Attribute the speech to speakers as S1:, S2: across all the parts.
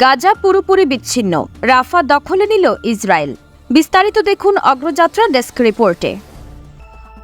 S1: গাজা পুরোপুরি বিচ্ছিন্ন। রাফা দখলে নিল ইসরায়েল। বিস্তারিত দেখুন অগ্রযাত্রা ডেস্ক রিপোর্টে।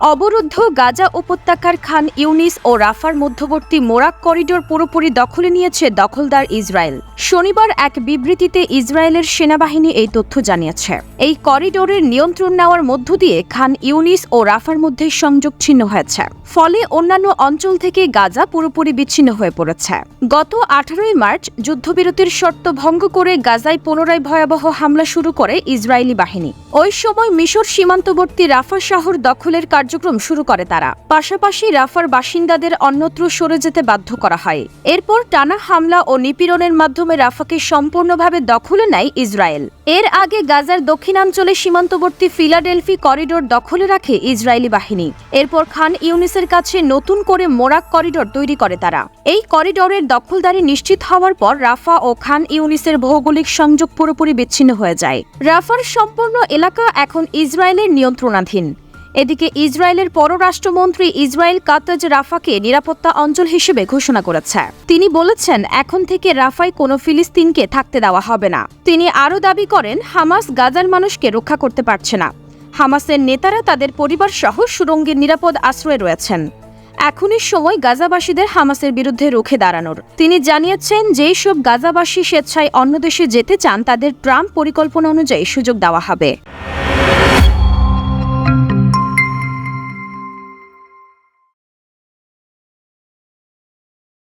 S1: অবরুদ্ধ গাজা উপত্যকার খান ইউনিস ও রাফার মধ্যবর্তী মোরাক করিডোর পুরোপুরি দখলে নিয়েছে দখলদার ইসরায়েল। শনিবার এক বিবৃতিতে ইসরায়েলের সেনাবাহিনী এই তথ্য জানিয়েছে। এই করিডোরের নিয়ন্ত্রণ নেওয়ার মধ্য দিয়ে খান ইউনিস ও রাফার মধ্যে সংযোগ ছিন্ন হয়েছে। ফলে অন্যান্য অঞ্চল থেকে গাজা পুরোপুরি বিচ্ছিন্ন হয়ে পড়েছে। গত আঠারোই মার্চ যুদ্ধবিরতির শর্ত ভঙ্গ করে গাজায় পুনরায় ভয়াবহ হামলা শুরু করে ইসরায়েলি বাহিনী। ওই সময় মিশর সীমান্তবর্তী রাফা শহর দখলের কার্যক্রম শুরু করে তারা। পাশাপাশি রাফার বাসিন্দাদের অন্যত্র সরে যেতে বাধ্য করা হয়। এরপর টানা হামলা ও নিপীড়নের মাধ্যমে রাফাকে সম্পূর্ণভাবে দখলে নেয় ইসরায়েল। এর আগে গাজার দক্ষিণাঞ্চলে সীমান্তবর্তী ফিলাডেলফি করিডোর দখলে রাখে ইসরায়েলি বাহিনী। এরপর খান ইউনিসের কাছে নতুন করে মোরাক করিডোর তৈরি করে তারা। এই করিডোরের দখলদারি নিশ্চিত হওয়ার পর রাফা ও খান ইউনিসের ভৌগোলিক সংযোগ পুরোপুরি বিচ্ছিন্ন হয়ে যায়। রাফার সম্পূর্ণ এলাকা এখন ইসরায়েলের নিয়ন্ত্রণাধীন। এদিকে ইসরায়েলের পররাষ্ট্রমন্ত্রী ইসরায়েল কাতাজ রাফাকে নিরাপত্তা অঞ্চল হিসেবে ঘোষণা করেছে। তিনি বলেছেন, এখন থেকে রাফায় কোনো ফিলিস্তিনকে থাকতে দেওয়া হবে না। তিনি আরও দাবি করেন, হামাস গাজার মানুষকে রক্ষা করতে পারছে না। হামাসের নেতারা তাদের পরিবার সহ সুরঙ্গের নিরাপদ আশ্রয়ে রয়েছেন। এখনই সময় গাজাবাসীদের হামাসের বিরুদ্ধে রুখে দাঁড়ানোর। তিনি জানিয়েছেন, যেই সব গাজাবাসী স্বেচ্ছায় অন্য দেশে যেতে চান, তাদের ট্রাম্প পরিকল্পনা অনুযায়ী সুযোগ দেওয়া হবে।